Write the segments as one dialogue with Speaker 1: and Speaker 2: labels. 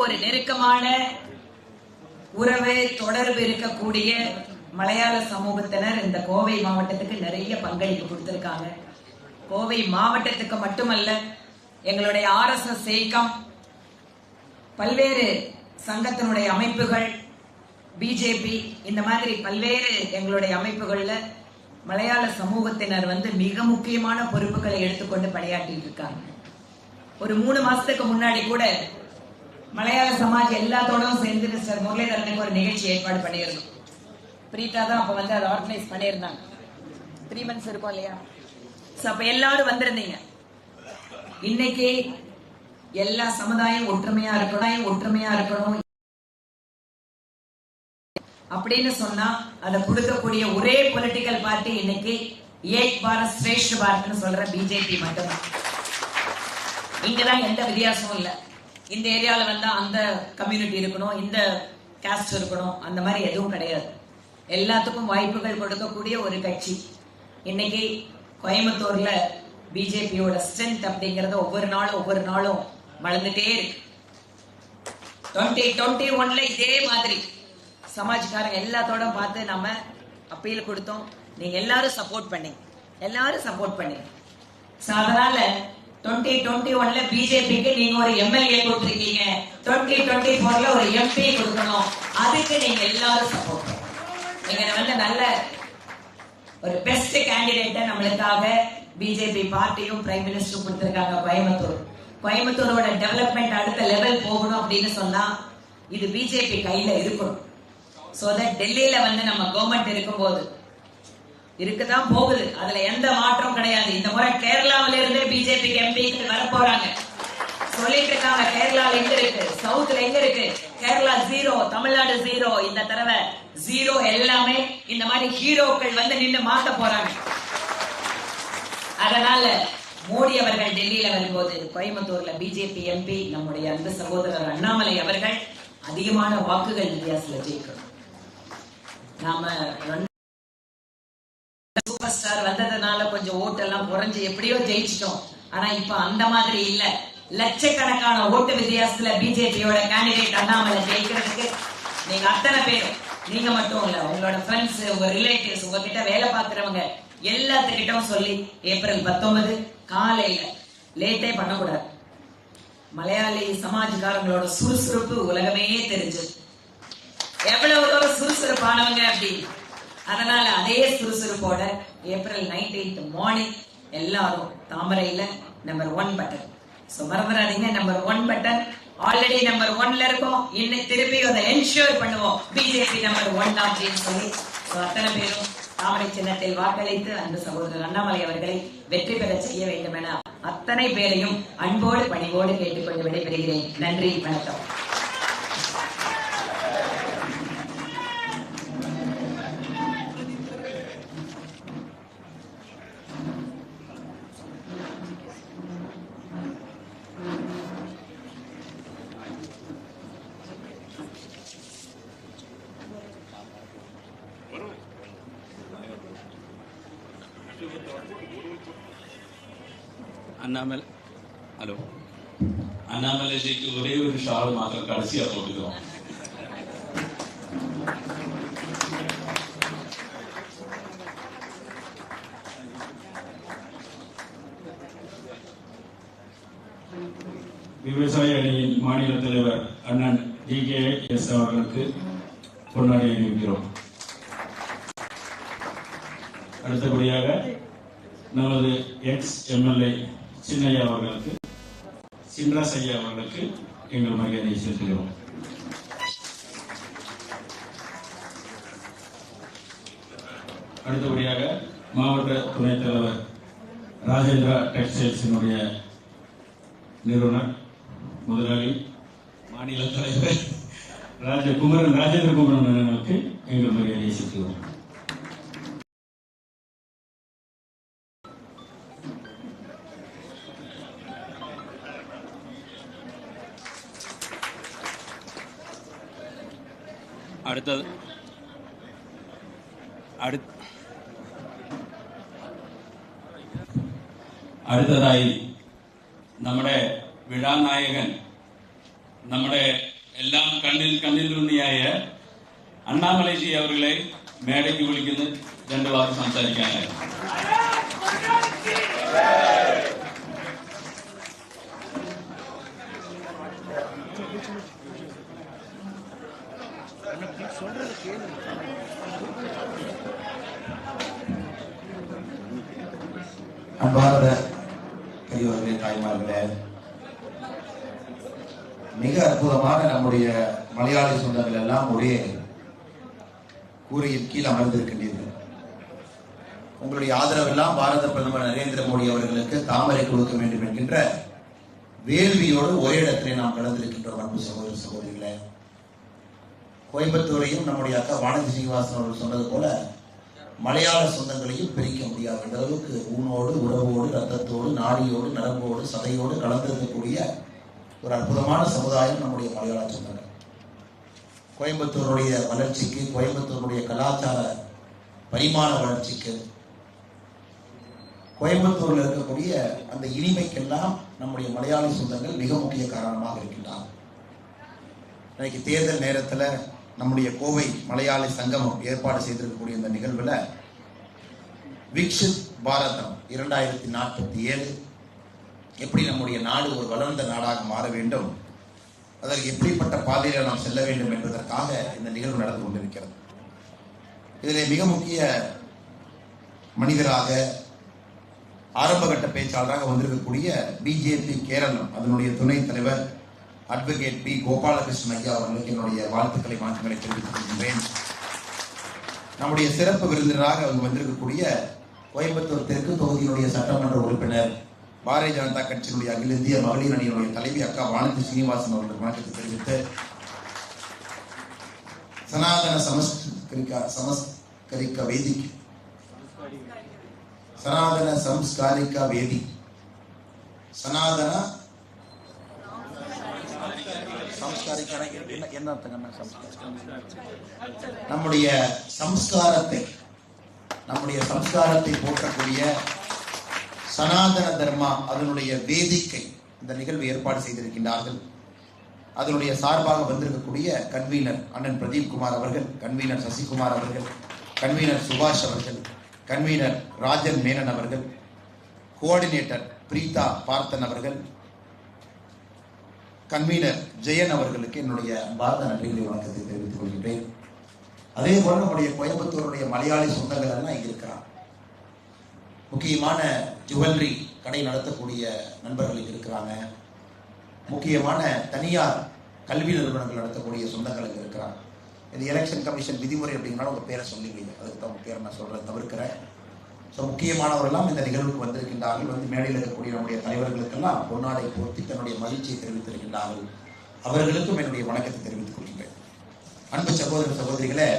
Speaker 1: ஒரு நெருக்கமான உறவு தொடர்பு இருக்கக்கூடிய மலையாள சமூகத்தினர் இந்த கோவை மாவட்டத்துக்கு நிறைய பங்களிப்பு கொடுத்திருக்காங்க. கோவை மாவட்டத்துக்கு மட்டுமல்ல எங்களுடைய ஆர்எஸ்எஸ் இயக்கம் பல்வேறு சங்கத்தினுடைய அமைப்புகள் பிஜேபி இந்த மாதிரி பல்வேறு எங்களுடைய அமைப்புகள்ல மலையாள சமூகத்தினர் வந்து மிக முக்கியமான பொறுப்புகளை எடுத்துக்கொண்டு பணியாற்றிட்டு இருக்காங்க. ஒரு மூணு மாசத்துக்கு முன்னாடி கூட மலையாள சமாஜ் எல்லாத்தோடும் சேர்ந்து மிஸ்டர் முரளிதரனுக்கு ஒரு நிகழ்ச்சி ஏற்பாடு பண்ணியிருந்தோம். பிரீதா தான் அப்ப வந்து அதை ஆர்கனைஸ் பண்ணியிருந்தாங்க. த்ரீ மந்த்ஸ் இருக்கும் இல்லையா? So, அப்ப எல்லாரும் வந்திருந்தீங்க. இன்னைக்கு எல்லா சமுதாயம் ஒற்றுமையா இருக்கணும் ஒற்றுமையா இருக்கணும். அப்படின்னு சொன்னா அதை கொடுக்கக்கூடிய ஒரே பொலிட்டிக்கல் பார்ட்டி இன்னைக்கு ஏக் பாரத் ஸ்ரேஷ்ட பாரத்னு சொல்ற பிஜேபி மட்டும்தான். இங்கதான் எந்த வித்தியாசமும் இல்லை. இந்த ஏரியாவில் வந்தால் அந்த கம்யூனிட்டி இருக்கணும் இந்த கேஸ்ட் இருக்கணும் அந்த மாதிரி எதுவும் கிடையாது. எல்லாத்துக்கும் வாய்ப்புகள் கொடுக்கக்கூடிய ஒரு கட்சி. இன்னைக்கு கோயம்புத்தூர்ல பிஜேபியோட ஸ்ட்ரென்த் அப்படிங்கறத ஒவ்வொரு நாளும் ஒவ்வொரு நாளும் வளர்ந்துட்டே இருக்கு. டுவெண்ட்டி டுவெண்ட்டி ஒன்ல இதே மாதிரி. சமாஜ்காரங்க எல்லாத்தோட பார்த்து நம்ம அப்பீல் கொடுத்தோம். நீங்க எல்லாரும் சப்போர்ட் பண்ணீங்க. எல்லாரும் சப்போர்ட் பண்ணீங்க. So, அதனால டுவெண்ட்டி டுவெண்ட்டி ஒன்ல பிஜேபிக்கு நீங்க ஒரு எம்எல்ஏ கொடுத்துருக்கீங்க. டுவெண்ட்டி டுவெண்ட்டி ஃபோர்ல ஒரு எம்பி கொடுக்கணும். அதுக்கு நீங்க எல்லாரும் சப்போர்ட் நீங்க வந்து நல்ல ஒரு பெஸ்ட் கேண்டிடேட்டை நம்மளுக்காக பிஜேபி பார்ட்டியும் பிரைம் மினிஸ்டரும் கொடுத்துருக்காங்க கோயம்புத்தூர். கோயம்புத்தூரோட டெவலப்மெண்ட் அடுத்த லெவல் போகணும் அப்படின்னு சொன்னா இது பிஜேபி கையில இருக்கணும். சோ தட் டெல்லியில வந்து நம்ம கவர்மெண்ட் இருக்கும்போது இருக்குதான் போகுது. அதுல எந்த மாற்றம் கிடையாது. இந்த முறை கேரளாவில இருந்தே பிஜேபி எம்பிக்கள் வர போறாங்க. சொல்லிட்டு இருக்காங்க கேரளால எங்க இருக்கு? சவுத்ல எங்க இருக்கு? கேரளா ஜீரோ தமிழ்நாடு ஜீரோ இந்த தடவை ஜீரோ எல்லாமே இந்த மாதிரி ஹீரோக்கள் வந்து நின்னு மாத்த போறாங்க. அதனால மோடி அவர்கள் டெல்லியில வரும்போது கோயம்புத்தூர்ல பிஜேபி எம்பி நம்முடைய அன்பு சகோதரர் அண்ணாமலை அவர்கள் அதிகமான வாக்குகள் வித்தியாசத்துல ஜெயிக்கணும். நாம குறைஞ்சு எப்படியோ ஜெயிச்சிட்டோம். ஆனா இப்ப அந்த மாதிரி இல்ல. லட்சக்கணக்கான ஓட்டு வித்தியாசத்துல பிஜேபியோட கேண்டிடேட் அண்ணாமலை ஜெயிக்கிறதுக்கு நீங்க அத்தனை பேரும் நீங்க மட்டும் இல்ல உங்களோட ஃப்ரெண்ட்ஸ் உங்க ரிலேட்டிவ்ஸ் உங்ககிட்ட வேலை பார்க்கறவங்க எல்லாத்துக்கிட்டும் சொல்லி ஏப்ரல் பத்தொன்பது காலையில லேட்டே பண்ணக்கூடாது. மலையாளி சமாஜ்காரங்களோட சுறுசுறுப்பு உலகமே தெரிஞ்சது. எவ்வளவு தூரம் சுறுசுறுப்பானவங்க அப்படின்னு அதனால அதே சுறுசுறுப்போட ஏப்ரல் நைன்டீன்த் மார்னிங் எல்லாரும் தாமரையில நம்பர் ஒன் பட்டன் சோ மறந்துடாதீங்க number one button already number ஒன்ல இருக்கோம். இன்னும் திருப்பி அதை என்ஷூர் பண்ணுவோம். பிஜேபி நம்பர் ஒன் அப்படின்னு சொல்லி. So, அத்தனை பேரும் தாமரை சின்னத்தில் வாக்களித்து அந்த சகோதரர் அண்ணாமலை அவர்களை வெற்றி பெற செய்ய வேண்டும் என அத்தனை பேரையும் அன்போடு பணிவோடு கேட்டுக்கொண்டு விடைபெறுகிறேன். நன்றி வணக்கம்.
Speaker 2: அண்ணாமலை ஹலோ அண்ணாமலைஜிக்கு ஒரே ஒரு ஷால் மாத்திரம் கடைசியா போட்டுக்கிறோம் விவசாய அணியின் மாநில தலைவர் அண்ணன் டி கே எஸ் அவர்களுக்கு பொன்னாடி அணிவிக்கிறோம் அடுத்தபடியாக நமது எக்ஸ் எம்எல்ஏ சின்னையா அவர்களுக்கு சிம்ராஸ் ஐயா அவர்களுக்கு எங்கள் மரியாதையை செலுத்துகிறோம். அடுத்தபடியாக மாவட்ட துணைத் தலைவர் ராஜேந்திரா டெக்ஸ்டைல்ஸினுடைய நிறுவனர் முதலாளி மாநில தலைவர் ராஜ குமரன் ராஜேந்திர குமரன் அவர்களுக்கு எங்கள் மரியாதையை செலுத்துகிறோம். അടുത്തതായി നമ്മുടെ വിഴാനായകൻ നമ്മുടെ എല്ലാം കണ്ണിൽ കണ്ണിലുണ്ണിയായ അണ്ണാമലേശി അവരുടെ മേടയ്ക്ക് വിളിക്കുന്ന. രണ്ട് വാക്ക് സംസാരിക്കാനായിരുന്നു
Speaker 3: അമ്പാറ பெரியவர்களே மிக அற்புதமான நம்முடைய மலையாளி சொந்தங்கள் எல்லாம் ஒரே கூரையின் கீழ் அமர்ந்திருக்கின்றீர்கள். உங்களுடைய ஆதரவு எல்லாம் பாரத பிரதமர் நரேந்திர மோடி அவர்களுக்கு தாமரை கொடுக்க வேண்டும் என்கின்ற வேள்வியோடு ஒரே இடத்திலே நாம் கலந்திருக்கின்றோம் அன்பு சகோதர சகோதரிகளே. கோயம்புத்தூரையும் நம்முடைய அக்கா வானதி சீனிவாசன் அவர்கள் சொன்னது போல மலையாள சொந்தங்களையும் பிரிக்க முடியாது. அந்த அளவுக்கு ஊனோடு உறவோடு ரத்தத்தோடு நாடியோடு நரம்போடு சதையோடு கலந்திருக்கக்கூடிய ஒரு அற்புதமான சமுதாயம் நம்முடைய மலையாள சொந்தங்கள். கோயம்புத்தூருடைய வளர்ச்சிக்கு கோயம்புத்தூருடைய கலாச்சார பரிமாண வளர்ச்சிக்கு கோயம்புத்தூரில் இருக்கக்கூடிய அந்த இனிமைக்கெல்லாம் நம்முடைய மலையாள சொந்தங்கள் மிக முக்கிய காரணமாக இருக்கின்றார் இன்னைக்கு தேர்தல் நேரத்தில் நம்முடைய கோவை மலையாளி சங்கமம் ஏற்பாடு செய்திருக்கக்கூடிய இந்த நிகழ்வில் விக்ஷித் பாரதம் இரண்டாயிரத்தி நாற்பத்தி ஏழு எப்படி நம்முடைய நாடு ஒரு வளர்ந்த நாடாக மாற வேண்டும் அதற்கு எப்படிப்பட்ட பாதையில் நாம் செல்ல வேண்டும் என்பதற்காக இந்த நிகழ்வு நடந்து கொண்டிருக்கிறது. இதில் மிக முக்கிய மனிதராக ஆரம்பகட்ட பேச்சாளராக வந்திருக்கக்கூடிய பிஜேபி கேரளம் அதனுடைய துணைத் தலைவர் அட்வொகேட் பி. கோபாலகிருஷ்ணன் ஐயா அவர்களுக்கு என்னுடைய வாழ்த்துக்களை மாற்றங்களை தெரிவித்துக் கொள்கின்றேன். நம்முடைய சிறப்பு விருந்தினராக அவங்க வந்திருக்கக்கூடிய கோயம்புத்தூர் தெற்கு தொகுதியினுடைய சட்டமன்ற உறுப்பினர் பாரதிய ஜனதா கட்சியினுடைய அகில இந்திய மகளிர் அணியினுடைய தலைவி அக்கா வானதி சீனிவாசன் அவர்களுக்கு வணக்கத்தை தெரிவித்து சனாதன சமஸ்கரிக்க சமஸ்கரிக்க வேதி சனாதன சம்ஸ்காரிக்க வேதி சனாதன சம்ஸ்காரிக்க என்ன என்ன அர்த்தம் நம்முடைய சம்ஸ்காரத்தை நம்முடைய சம்ஸ்காரத்தை போற்றக்கூடிய சனாதன தர்மா அதனுடைய வேதிக்கை இந்த நிகழ்வு ஏற்பாடு செய்திருக்கின்றார்கள். அதனுடைய சார்பாக வந்திருக்கக்கூடிய கன்வீனர் அண்ணன் பிரதீப் குமார் அவர்கள் கன்வீனர் சசிகுமார் அவர்கள் கன்வீனர் சுபாஷ் அவர்கள் கன்வீனர் ராஜன் மேனன் அவர்கள் கோஆர்டினேட்டர் பிரீதா பார்த்தன் அவர்கள் கன்வீனர் ஜெயன் அவர்களுக்கு என்னுடைய பாரத நன்றிகளை வணக்கத்தை தெரிவித்துக் கொள்கின்றேன். அதே போல நம்முடைய கோயம்புத்தூருடைய மலையாளி சொந்தங்கள் எல்லாம் இங்க இருக்கிறான் முக்கியமான ஜுவல்லரி கடை நடத்தக்கூடிய நண்பர்கள் இங்க இருக்கிறாங்க. முக்கியமான தனியார் கல்வி நிறுவனங்கள் நடத்தக்கூடிய சொந்தங்கள் இங்க இருக்கிறாங்க. இது எலெக்ஷன் கமிஷன் விதிமுறை அப்படிங்கிறனால உங்க பேரை சொல்லிங்க அதுக்கு தான் உங்க பேரை நான் சொல்றதை தவிர்க்கிறேன். ஸோ முக்கியமானவரெல்லாம் இந்த நிகழ்வுக்கு வந்திருக்கின்றார்கள். வந்து மேடையில் இருக்கக்கூடிய நம்முடைய தலைவர்களுக்கெல்லாம் பொன்னாடை போர்த்தி தன்னுடைய மகிழ்ச்சியை தெரிவித்திருக்கின்றார்கள். அவர்களுக்கும் என்னுடைய வணக்கத்தை தெரிவித்துக் கொள்கின்றேன். அன்பு சகோதர சகோதரிகளே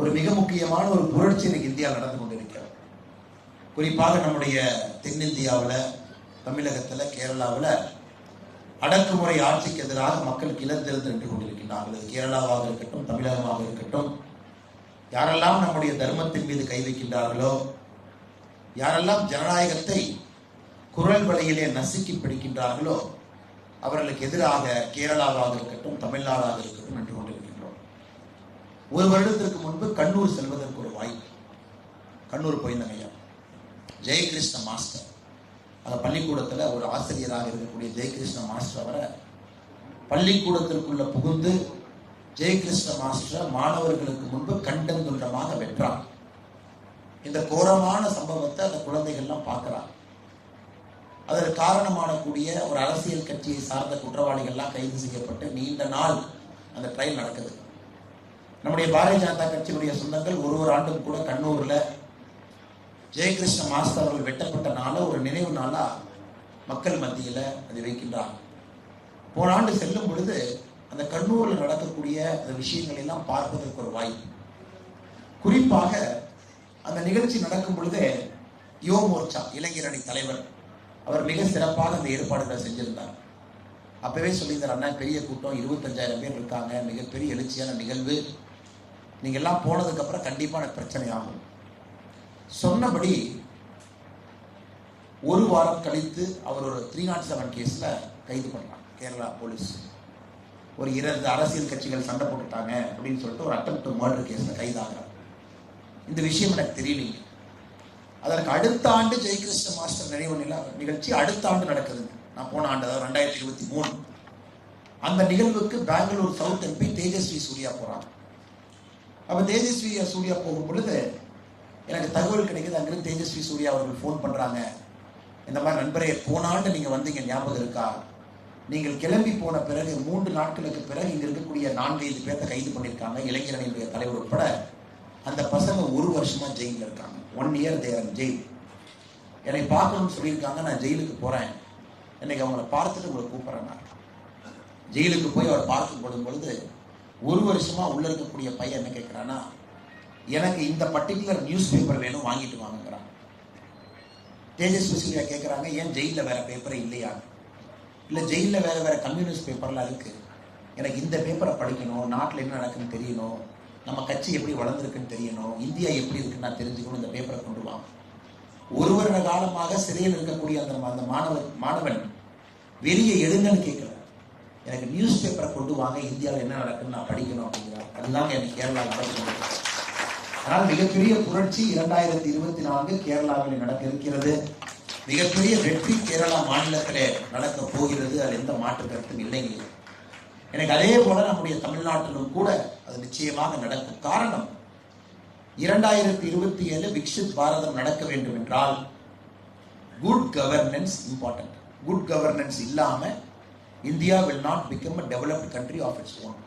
Speaker 3: ஒரு மிக முக்கியமான ஒரு புரட்சி இன்னைக்கு இந்தியாவில் நடந்து கொண்டிருக்கிறது. குறிப்பாக நம்முடைய தென்னிந்தியாவில் தமிழகத்தில் கேரளாவில் அடக்குமுறை ஆட்சிக்கு எதிராக மக்கள் கிளர்ந்தெழுந்து நின்று கொண்டிருக்கின்றார்கள். கேரளாவாக இருக்கட்டும் தமிழகமாக இருக்கட்டும். யாரெல்லாம் நம்முடைய தர்மத்தின் மீது கை வைக்கின்றார்களோ யாரெல்லாம் ஜனநாயகத்தை குரல் வழியிலே நசுக்கி பிடிக்கின்றார்களோ அவர்களுக்கு எதிராக கேரளாவாக இருக்கட்டும் தமிழ்நாடாக இருக்கட்டும் நின்று கொண்டிருக்கின்றோம். ஒரு வருடத்திற்கு முன்பு கண்ணூர் செல்வதற்கு ஒரு வாய்ப்பு. கண்ணூர் போயிருந்தேன் ஐயா. ஜெயகிருஷ்ண மாஸ்டர். அந்த பள்ளிக்கூடத்தில் ஒரு ஆசிரியராக இருக்கக்கூடிய ஜெயகிருஷ்ண மாஸ்டர் அவரை பள்ளிக்கூடத்திற்குள்ள புகுந்து ஜெயகிருஷ்ண மாஸ்டர் மாணவர்களுக்கு முன்பு கண்டம் துண்டமாக வென்றார். இந்த கோரமான சம்பவத்தை அந்த குழந்தைகள்லாம் பார்க்கிறாங்க அதற்கு காரணமான கூடிய ஒரு அரசியல் கட்சியை சார்ந்த குற்றவாளிகள்லாம் கைது செய்யப்பட்டு நீண்ட நாள் அந்த ட்ரையல் நடக்குது. நம்முடைய பாரதிய ஜனதா கட்சியுடைய சொந்தங்கள் ஒரு ஒரு ஆண்டும் கூட கண்ணூரில் ஜெயகிருஷ்ண மாஸ்டர் அவர்கள் வெட்டப்பட்ட நாள ஒரு நினைவு நாளாக மக்கள் மத்தியில் அதை வைக்கின்றார் போன ஆண்டு செல்லும் பொழுது அந்த கண்ணூரில் நடக்கக்கூடிய அந்த விஷயங்கள் எல்லாம் பார்ப்பதற்கு ஒரு வாய்ப்பு. குறிப்பாக அந்த நிகழ்ச்சி நடக்கும் பொழுதே யோ மோர்ச்சா இளைஞர் அணி தலைவர் அவர் மிக சிறப்பாக அந்த ஏற்பாடுகளை செஞ்சிருந்தார். அப்பவே சொல்லியிருந்தார் அண்ணா பெரிய கூட்டம் இருபத்தஞ்சாயிரம் பேர் இருக்காங்க மிகப்பெரிய எழுச்சியான நிகழ்வு. நீங்க எல்லாம் போனதுக்கப்புறம் கண்டிப்பான பிரச்சனை ஆகும். சொன்னபடி ஒரு வாரம் கழித்து அவர் ஒரு த்ரீ நாட் செவன் கேஸில் கைது பண்ணலாம் கேரளா போலீஸ். ஒரு இரண்டு அரசியல் கட்சிகள் சண்டை போட்டுட்டாங்க அப்படின்னு சொல்லிட்டு ஒரு அட்டம் டு மர்டர் கேஸில் கைதாகிறார். இந்த விஷயம் எனக்கு தெரியலீங்க. அதற்கு அடுத்த ஆண்டு ஜெயகிருஷ்ண மாஸ்டர் நினைவு நிலா நிகழ்ச்சி அடுத்த ஆண்டு நடக்குது நான் போன ஆண்டு அதாவது ரெண்டாயிரத்தி இருபத்தி மூணு. அந்த நிகழ்வுக்கு பெங்களூர் சவுத் எம்பி தேஜஸ்வி சூர்யா போகிறாங்க அப்போ தேஜஸ்வி சூர்யா போகும் பொழுது எனக்கு தகவல் கிடைக்குது அங்கிருந்து தேஜஸ்வி சூர்யா அவர்கள் ஃபோன் பண்ணுறாங்க இந்த மாதிரி நண்பரே போன ஆண்டு நீங்கள் வந்தீங்க ஞாபகம் இருக்கா? நீங்கள் கிளம்பி போன பிறகு மூன்று நாட்களுக்கு பிறகு இங்க இருக்கக்கூடிய நான்கைந்து பேர்த்த கைது பண்ணியிருக்காங்க இளைஞரணியினுடைய தலைவர் உட்பட அந்த பசங்க ஒரு வருஷமா ஜெயிலில் இருக்காங்க. ஒன் இயர் தேர் ஜெயில் என்னை பார்க்கணும்னு சொல்லியிருக்காங்க. நான் ஜெயிலுக்கு போறேன். இன்னைக்கு அவங்கள பார்த்துட்டு உங்களை கூப்பிடுறேன் நான். ஜெயிலுக்கு போய் அவர் பார்த்து போடும் பொழுது ஒரு வருஷமா உள்ள இருக்கக்கூடிய பையன் என்ன கேட்கிறான்னா எனக்கு இந்த பர்டிகுலர் நியூஸ் பேப்பர் வேணும் வாங்கிட்டு வாங்குங்கிறான். தேஜஸ்வி சூர்யா கேட்குறாங்க ஏன் ஜெயிலில் வேற பேப்பரே இல்லையா? இல்லை ஜெயிலில் வேறு வேற கம்யூனிஸ்ட் பேப்பர்லாம் இருக்குது எனக்கு இந்த பேப்பரை படிக்கணும் நாட்டில் என்ன நடக்குன்னு தெரியணும் நம்ம கட்சி எப்படி வளர்ந்துருக்குன்னு தெரியணும் இந்தியா எப்படி இருக்குன்னு நான் தெரிஞ்சுக்கணும் இந்த பேப்பரை கொண்டு வா. ஒரு வருட காலமாக சிறையில் இருக்கக்கூடிய அந்த அந்த மாணவன் மாணவன் வெளியே எடுங்கன்னு கேட்கல எனக்கு நியூஸ் பேப்பரை கொண்டு வாங்க இந்தியாவில் என்ன நடக்குன்னு நான் படிக்கணும் அப்படிங்கிறார். அதுதான் எனக்கு கேரளா நடக்கணும் ஆனால் மிகப்பெரிய புரட்சி இரண்டாயிரத்தி இருபத்தி நான்கு கேரளாவில் நடக்க இருக்கிறது. மிகப்பெரிய வெற்றி கேரளா மாநிலத்திலே நடக்க போகிறது. அது எந்த மாற்று கருத்தும் இல்லைங்க எனக்கு அதே போல நம்முடைய தமிழ்நாட்டிலும் கூட அது நிச்சயமாக நடக்கும் காரணம் இரண்டாயிரத்தி இருபத்தி ஏழு விக்ஷித் பாரதம் நடக்க வேண்டும் என்றால் good governance important good governance இல்லாமல் India will not become a developed country of its own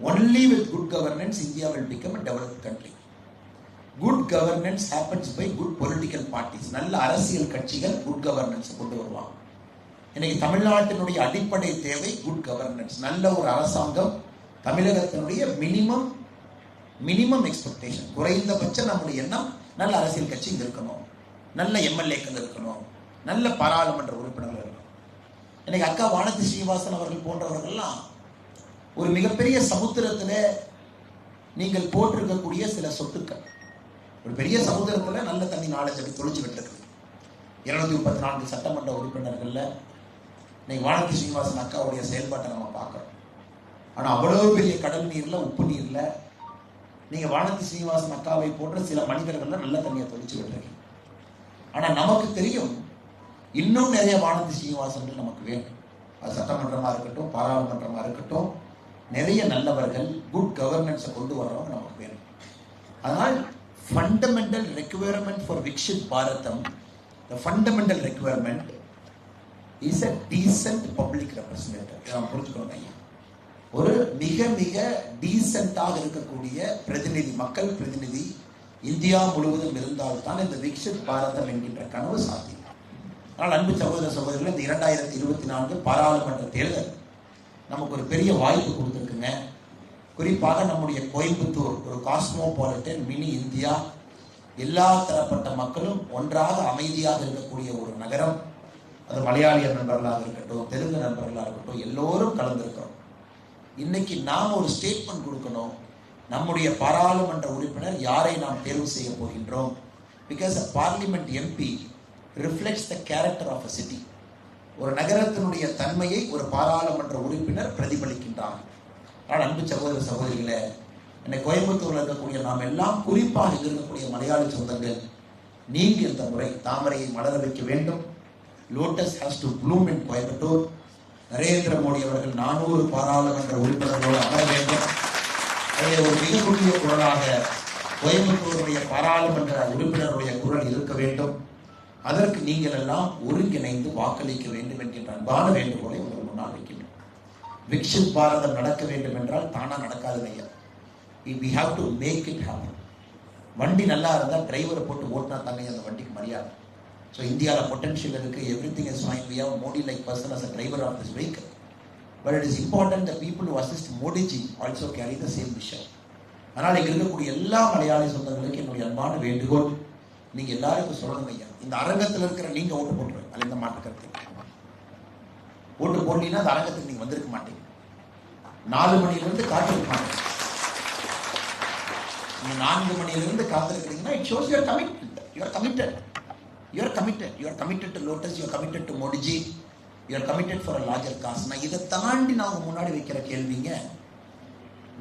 Speaker 3: only with good governance India will become a developed country good governance happens by good political parties நல்ல அரசியல் கட்சிகள் good governance கொண்டு வருவாங்க. இன்னைக்கு தமிழ்நாட்டினுடைய அடிப்படை தேவை குட் கவர்னன்ஸ் நல்ல ஒரு அரசாங்கம் தமிழகத்தினுடைய மினிமம் மினிமம் எக்ஸ்பெக்டேஷன் குறைந்தபட்சம் நம்முடைய எண்ணம் நல்ல அரசியல் கட்சி இங்கே இருக்கணும். நல்ல எம்எல்ஏக்கள் இருக்கணும். நல்ல பாராளுமன்ற உறுப்பினர்கள் இருக்கணும். இன்னைக்கு அக்கா வானதி ஸ்ரீவாசன் அவர்கள் போன்றவர்கள்லாம் ஒரு மிகப்பெரிய சமுத்திரத்தில் நீங்கள் போட்டிருக்கக்கூடிய சில சொத்துக்கள். ஒரு பெரிய சமுத்திரத்துல நல்ல தண்ணி நாலேஜ் அப்படி தொழிச்சுக்கிட்டு இருக்கு இருநூத்தி முப்பத்தி நான்கு சட்டமன்ற உறுப்பினர்கள்ல இன்னைக்கு வானதி ஸ்ரீனிவாசன் அக்காவுடைய செயல்பாட்டை நம்ம பார்க்குறோம். ஆனால் அவ்வளவு பெரிய கடல் நீரில் உப்பு நீரில் நீங்கள் வானதி ஸ்ரீனிவாசன் அக்காவை போன்ற சில மனிதர்கள்லாம் நல்ல தண்ணியை தொழிச்சு இருக்கீங்க ஆனால் நமக்கு தெரியும் இன்னும் நிறைய வானதி ஸ்ரீனிவாசன்கள் நமக்கு வேணும். அது சட்டமன்றமாக இருக்கட்டும் பாராளுமன்றமாக இருக்கட்டும் நிறைய நல்லவர்கள் குட் கவர்னன்ஸை கொண்டு வர்றவங்க நமக்கு வேணும். அதனால் fundamental requirement for Viksit Bharatam the fundamental requirement is a decent public representative ஐயா. ஒரு மிக மிக டீசென்ட்டாக இருக்கக்கூடிய பிரதிநிதி மக்கள் பிரதிநிதி இந்தியா முழுவதும் இருந்தால்தான் இந்த விக்ஷித் பாரதம் என்கின்ற கனவு சாத்தியம். ஆனால் அன்பு சகோதர சகோதரர்கள் இந்த இரண்டாயிரத்தி இருபத்தி நான்கு பாராளுமன்ற தேர்தல் நமக்கு ஒரு பெரிய வாய்ப்பு கொடுத்துருக்குங்க. குறிப்பாக நம்முடைய கோயம்புத்தூர் ஒரு காஸ்மோபாலிட்டன் மினி இந்தியா எல்லா தரப்பட்ட மக்களும் ஒன்றாக அமைதியாக இருக்கக்கூடிய ஒரு நகரம். அது மலையாளிய நண்பர்களாக இருக்கட்டும் தெலுங்கு நண்பர்களாக இருக்கட்டும் எல்லோரும் கலந்துருக்கிறோம். இன்னைக்கு நாம் ஒரு ஸ்டேட்மெண்ட் கொடுக்கணும். நம்முடைய பாராளுமன்ற உறுப்பினர் யாரை நாம் தேர்வு செய்ய போகின்றோம்? Because a parliament MP reflects the character of a city ஒரு நகரத்தினுடைய தன்மையை ஒரு பாராளுமன்ற உறுப்பினர் பிரதிபலிக்கின்றார். ஆனால் அன்பு சகோதர சகோதரிகளே என்னை கோயம்புத்தூரில் இருக்கக்கூடிய நாம் எல்லாம் குறிப்பாக இருக்கக்கூடிய மலையாள சொந்தங்கள் நீங்க இந்த முறை தாமரையை மலர வைக்க வேண்டும். Lotus has to bloom in Coimbatore Narendra Modi அவர்கள் நானூறு பாராளுமன்ற உறுப்பினர்களோடு அமர வேண்டும். அதை ஒரு மிகக்கூடிய குரலாக கோயம்புத்தூருடைய பாராளுமன்ற உறுப்பினருடைய குரல் இருக்க வேண்டும். அதற்கு நீங்கள் எல்லாம் ஒருங்கிணைந்து வாக்களிக்க வேண்டும் என்கின்ற அன்பான வேண்டுகோளை உங்கள் முன்னால் வைக்கின்றோம் விக்ஷித் பாரதம் நடக்க வேண்டும் என்றால் தானா நடக்காது ஐயா we have to make it happen வண்டி நல்லா இருந்தால் டிரைவரை போட்டு ஓட்டினா தாங்க அந்த வண்டிக்கு மரியாதை. ஸோ இந்தியாவில் பொட்டன்ஷியல் இருக்கு. Every thing is fine we have Modi like person as a driver of this vehicle but it is important the people to assist Modiji also carry the same விஷயம் அதனால் இங்கே இருக்கக்கூடிய எல்லா மலையாளி சொந்தங்களுக்கு என்னுடைய அன்பான வேண்டுகோள். நீங்கள் எல்லாருக்கும் சொல்லணும் ஐயா இந்த அரங்கத்தில் இருக்கிற நீங்கள் ஓட்டு போட்டுருவேன் அதில் எந்த மாற்று கருத்து? ஓட்டு போடலீங்கன்னா அந்த அரங்கத்துக்கு நீங்க வந்திருக்க மாட்டீங்க. நாலு மணிலிருந்து காத்திருக்க மாட்டீங்க நீங்க நான்கு மணியிலிருந்து காத்திருக்கிறீங்கன்னா it shows your commitment your committed your committed your committed to lotus your committed to Modiji your committed for a larger cause நான் இதை தாண்டி நான் உங்க முன்னாடி வைக்கிற கேள்விங்க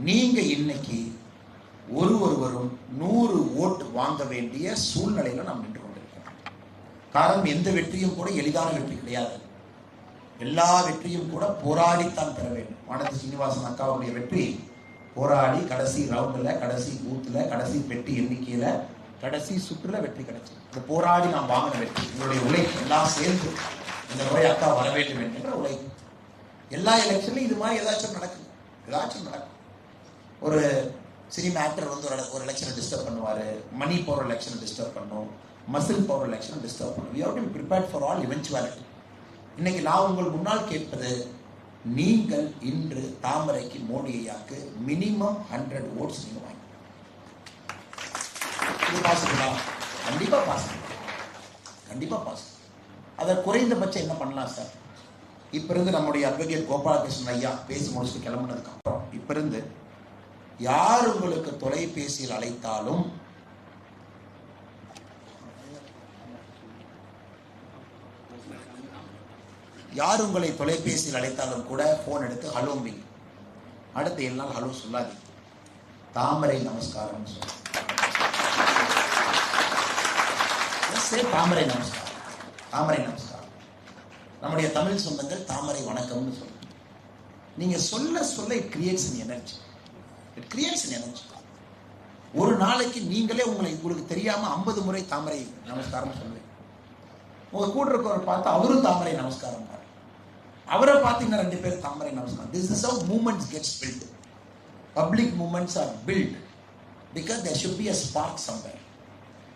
Speaker 3: நீங்க இன்னைக்கு ஒரு ஒருவரும் நூறு ஓட்டு வாங்க வேண்டிய சூழ்நிலையில நாம் நின்று கொண்டிருக்கிறோம். காரணம் எந்த வெற்றியும் கூட எளிதான வெற்றி கிடையாது. எல்லா வெற்றியும் கூட போராடித்தான் பெற வேண்டும். வானதி சீனிவாசன் அக்காவுடைய வெற்றி போராடி கடைசி ரவுண்டில் கடைசி பூத்தில் கடைசி பெட்டி எண்ணிக்கையில் கடைசி சுற்றுல வெற்றி கிடைச்சது. இந்த போராடி நாம் வாங்கின வெற்றி. உங்களுடைய உழைப்பு எல்லாம் சேர்ந்து இந்த முறை அக்கா வர வேண்டும் என்கின்ற உழைப்பு எல்லா எலெக்ஷன்லையும் இது மாதிரி ஏதாச்சும் நடக்குது ஏதாச்சும் நடக்கும். ஒரு சினிமா ஆக்டர் வந்து ஒரு ஒரு எலெக்ஷனை டிஸ்டர்ப் பண்ணுவார். மணி போகிற எலெக்ஷனை டிஸ்டர்ப் பண்ணும். மசில் போகிற எலெக்ஷனை டிஸ்டர்ப் பண்ணும். You have to prepared for all eventuality இன்னைக்கு நான் உங்கள் முன்னால் கேட்பது நீங்கள் இன்று தாமரைக்கு மோடி ஐயாக்கு மினிமம் ஹண்ட்ரட் ஓட்ஸ் நீங்க வாங்கி பாசிபிளா கண்டிப்பா பாசிபிள் கண்டிப்பா பாசிபிள் அதை குறைந்தபட்சம் என்ன பண்ணலாம் சார் இப்ப இருந்து நம்முடைய அட்வொகேட் கோபாலகிருஷ்ணன் ஐயா பேசி முடிச்சுட்டு கிளம்புனதுக்கு அப்புறம் இப்ப இருந்து யார் உங்களுக்கு தொலைபேசியில் அழைத்தாலும் யார் உங்களை தொலைபேசியில் அழைத்தாலும் கூட ஃபோன் எடுத்து ஹலோ மீ எழு நாள் ஹலோ சொல்லாதீங்க. தாமரை நமஸ்காரம் தாமரை நமஸ்காரம். தாமரை நமஸ்காரம். நம்முடைய தமிழ் சொந்தங்கள் தாமரை வணக்கம்னு சொல்லுங்க நீங்க சொல்ல சொல்ல it creates in energy it creates in energy ஒரு நாளைக்கு நீங்களே உங்களை உங்களுக்கு தெரியாம ஐம்பது முறை தாமரை நமஸ்காரம் சொல்லுவீங்க. உங்க கூட இருக்கவர் பார்த்து அவரும் தாமரை நமஸ்காரம் பாரு. அவரை பார்த்தீங்கன்னா ரெண்டு பேர் தாமரை நமஸ்காரம் this is how moments gets built public moments are built because there should be a spark somewhere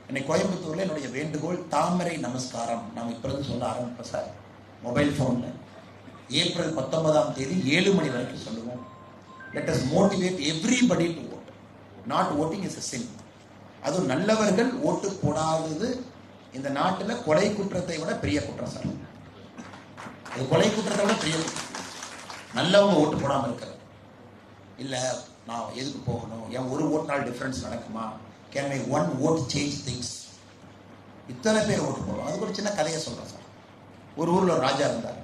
Speaker 3: என்னை கோயம்புத்தூரில் என்னுடைய வேண்டுகோள் தாமரை நமஸ்காரம். நாம் இப்ப சொல்ல ஆரம்பிப்போம் சார். மொபைல் ஃபோனில் ஏப்ரல் பத்தொன்பதாம் தேதி ஏழு மணி வரைக்கும் சொல்லுவோம். Let us motivate everybody to vote not voting is a sin அதுவும் நல்லவர்கள் ஓட்டு போடாதது இந்த நாட்டில் கொலை குற்றத்தை விட பெரிய குற்றம் சார். அது கொலை குற்றத்தை விட பெரிய நல்லவங்க ஓட்டு போடாமல் இருக்கிறது. இல்லை நான் எதுக்கு போகணும்? ஏன் ஒரு ஓட்டுனால் டிஃப்ரென்ஸ் நடக்குமா? Can my one vote change things இத்தனை பேர் ஓட்டு போடுவோம் அதுக்கு ஒரு சின்ன கதையை சொல்கிறேன் சார். ஒரு ஊரில் ஒரு ராஜா இருந்தார்.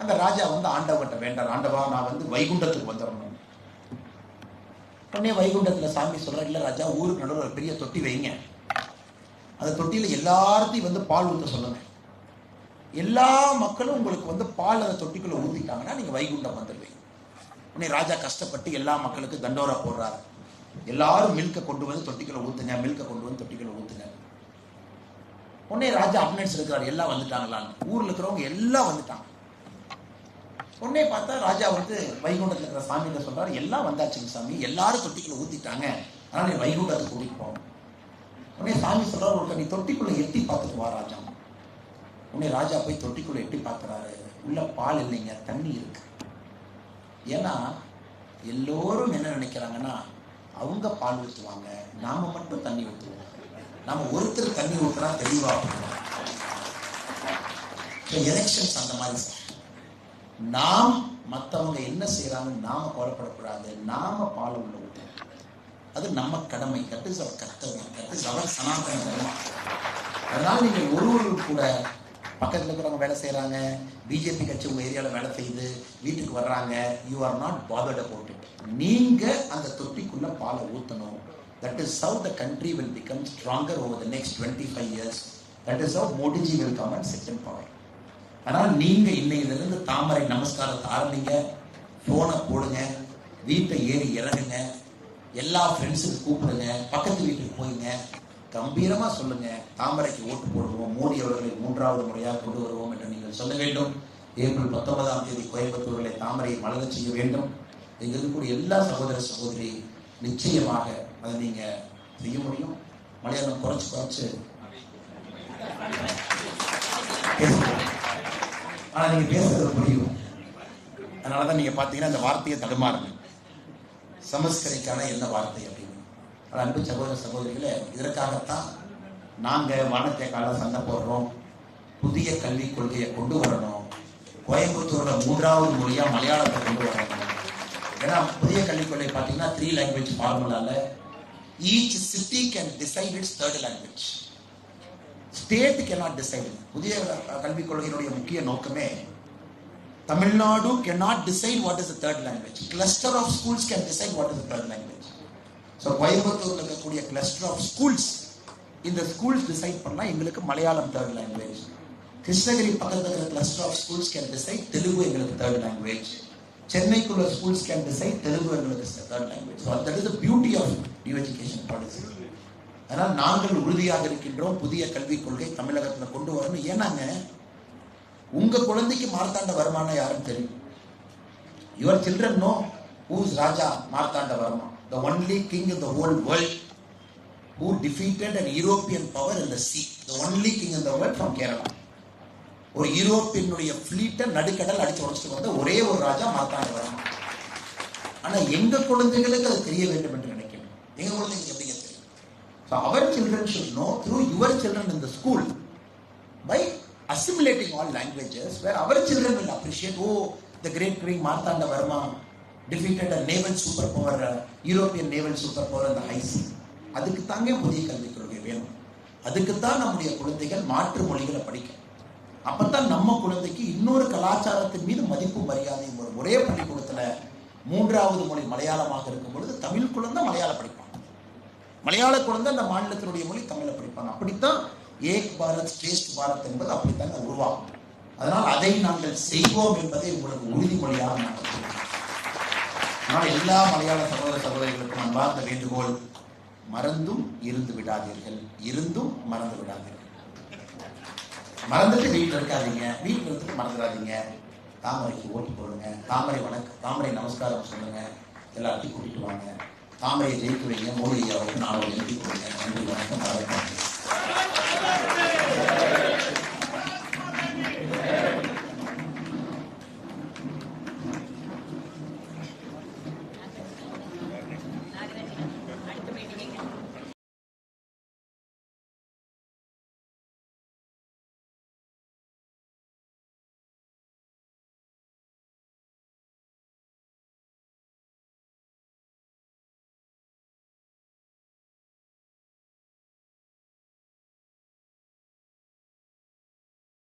Speaker 3: அந்த ராஜா வந்து ஆண்டவன்கிட்ட வேண்டார் ஆண்டவா நான் வந்து வைகுண்டத்துக்கு வந்துடணும். உடனே வைகுண்டத்தில் சாமி சொல்கிறார் இல்லை ராஜா ஊருக்கு நடுவில் ஒரு பெரிய தொட்டி வைங்க. அந்த தொட்டியில் எல்லாத்தையும் வந்து பால் ஊற்ற சொல்லுங்கள் எல்லா மக்களும் உங்களுக்கு வந்து பால் அதை தொட்டிக்குள்ள ஊத்திட்டாங்கன்னா நீங்க வைகுண்டம் வந்துடுவீங்க. உடனே ராஜா கஷ்டப்பட்டு எல்லா மக்களுக்கும் தண்டோரா போடுறாரு. எல்லாரும் மில்கை கொண்டு வந்து தொட்டிக்குள்ள ஊத்துங்க மில்கை கொண்டு வந்து தொட்டிக்குள்ள ஊத்துங்க. உடனே ராஜா அப்னன்ஸ் இருக்கிறார் எல்லாம் வந்துட்டாங்களான்னு. ஊர்ல இருக்கிறவங்க எல்லாம் வந்துட்டாங்க. உடனே பார்த்தா ராஜா வந்து வைகுண்டத்துல இருக்கிற சாமியில சொல்றாரு எல்லாம் வந்தாச்சுங்க சாமி எல்லாரும் தொட்டிக்குள்ள ஊத்திட்டாங்க. அதனால நீ வைகுண்டத்துக்கு கூட்டிட்டு போகணும் உடனே சாமி சொல்றாரு ஒருத்தர் நீ தொட்டிக்குள்ள எட்டி பார்த்துட்டு வா ராஜா. உடனே ராஜா போய் தொட்டிக்குள்ள எட்டி பார்க்குறாரு. உள்ள பால் இல்லைங்க தண்ணி இருக்கு. ஏன்னா எல்லோரும் என்ன நினைக்கிறாங்கன்னா அவங்க பால் ஊற்றுவாங்க நாம மட்டும் தண்ணி ஊற்றுவோம் நாம ஒருத்தர் தண்ணி ஊற்றுனா தெளிவா எலெக்ஷன்ஸ் அந்த மாதிரி. நாம் மற்றவங்க என்ன செய்யறாங்கன்னு நாம கோலப்படக்கூடாது நாம பால் உள்ள ஊற்றணும் அது நம்ம கடமை. கட்டு இஸ் அவர் கர்த்தவியம். கட்டு இஸ் அவர் சனாதன தர்மம். அதனால நீங்கள் ஒருவரும் கூட பக்கத்தில் இருக்கிறவங்க வேலை செய்கிறாங்க பிஜேபி கட்சி உங்கள் ஏரியாவில் வேலை செய்யுது வீட்டுக்கு வர்றாங்க you are not bothered about it நீங்கள் அந்த தொட்டிக்குள்ளே பாலை ஊற்றணும் that is how the country will become stronger over the next 25 years. That is how Modiji will come and set in power ஆனால் நீங்கள் இன்னையிலிருந்து தாமரை நமஸ்காரத்தை ஆரம்பிங்க ஃபோனை போடுங்க வீட்டை ஏறி இறங்குங்க எல்லா ஃப்ரெண்ட்ஸுக்கு கூப்பிடுங்க பக்கத்து வீட்டுக்கு போயிங்க கம்பீரமா சொல்லுங்க. தாமரைக்கு ஓட்டு போடுவோம். மோடி அவர்களை மூன்றாவது முறையாக கொண்டு வருவோம் என்று நீங்கள் சொல்ல வேண்டும். ஏப்ரல் பத்தொன்பதாம் தேதி கோயம்புத்தூரில் தாமரையை மலர செய்ய வேண்டும். இங்க இருக்கக்கூடிய எல்லா சகோதர சகோதரி நிச்சயமாக அதை நீங்க செய்ய முடியும். மலையாளம் குறைச்சு குறைச்சு. பேசுங்க. ஆனா நீங்க பேசுறது புரியும். அதனாலதான் நீங்க பாத்தீங்கன்னா அந்த வார்த்தையை தடுமாறுங்க. சமஸ்கரிக்கான என்ன வார்த்தை அப்படின்னு அன்பு சகோதர சகோதரிகளே இதற்காகத்தான் நாங்கள் வானத்தை கால சண்டை போடுறோம். புதிய கல்விக் கொள்கையை கொண்டு வரணும். கோயம்புத்தூரோட மூன்றாவது மொழியாக மலையாளத்தை கொண்டு வரணும். ஏன்னா புதிய கல்விக் கொள்கை பார்த்தீங்கன்னா three language ஃபார்முலால each city can decide its third language state cannot decide புதிய கல்விக் கொள்கையினுடைய முக்கிய நோக்கமே Tamil Nadu cannot decide what is third language cluster of schools can decide what is third language so கோயம்புத்தூர்ல இருக்கக்கூடிய கிளஸ்டர் ஆஃப் ஸ்கூல்ஸ் இந்த schools decide பண்ணா எங்களுக்கு மலையாளம் தேர்ட் லாங்குவேஜ் கிருஷ்ணகிரி பக்கத்தில் இருக்கிற cluster of schools can decide Telugu எங்களுக்கு third language சென்னைக்குள்ள schools can decide Telugu எங்களுக்கு third language so that is the beauty of new education policy அதனால் நாங்கள் உறுதியாக இருக்கின்றோம் புதிய கல்விக் கொள்கை தமிழகத்தில் கொண்டு வரணும். ஏன்னாங்க? உங்கள் குழந்தைக்கு மார்த்தாண்ட வருமானம் யாரும் தெரியும். Your children know who's Raja Marthanda Varma the only king in the whole world who defeated an European power in the sea. The only king in the world from Kerala. ஒரு யூரோப்பியனுடைய ஃபிளீட்டை நடுக்கடல் அடிச்சு உடச்சிட்டு வந்த ஒரே ஒரு ராஜா மார்த்தாண்டவரன் ஆனால் எங்கள் குழந்தைகளுக்கு அது தெரிய வேண்டும் என்று நினைக்கணும் எங்கள் குழந்தைங்க எப்படிங்க தெரியும் so our children should know through your children in school by assimilating all languages where our children will appreciate oh the great கிரீங் Marthanda Varma defeated naval super power European naval super power அந்த the uh, அதுக்கு தாங்க புதிய கல்விக் கொள்கை வேணும். அதுக்கு தான் நம்முடைய குழந்தைகள் மாற்று மொழிகளை படிக்கும் அப்பத்தான் நம்ம குழந்தைக்கு இன்னொரு கலாச்சாரத்தின் மீது மதிப்பு மரியாதையும் வரும். ஒரே பள்ளிக்கூடத்தில் மூன்றாவது மொழி மலையாளமாக இருக்கும் பொழுது தமிழ் குழந்தை மலையாளம் படிப்பாங்க மலையாள குழந்தை அந்த மாநிலத்தினுடைய மொழி தமிழை படிப்பாங்க அப்படித்தான் ஏக் பாரத் ஸ்ரேஷ்ட் பாரத் என்பது அப்படித்தாங்க உருவாகும். அதனால் அதை நாங்கள் செய்வோம் என்பதை உங்களுக்கு உறுதிமொழியாக நான் ஆனால் எல்லா மலையாள சகோதர சகோதரிகளுக்கும் அன்பார்ந்த வேண்டுகோள் மறந்தும் இருந்து விடாதீர்கள். இருந்தும் மறந்து விடாதீர்கள். மறந்துட்டு வீட்டில் இருக்காதீங்க. வீட்டில் இருந்துட்டு மறந்துடாதீங்க. தாமரைக்கு ஓட்டு போடுங்க. தாமரை வணக்கம் தாமரை நமஸ்காரம் சொல்லுங்க. எல்லாத்தையும் கூட்டிட்டு வாங்க. தாமரையை ஜெயிக்க வைங்க. மோடி ஐயாவுக்கு நாளை எழுதி கொடுங்க. நன்றி வணக்கம் வணக்கம்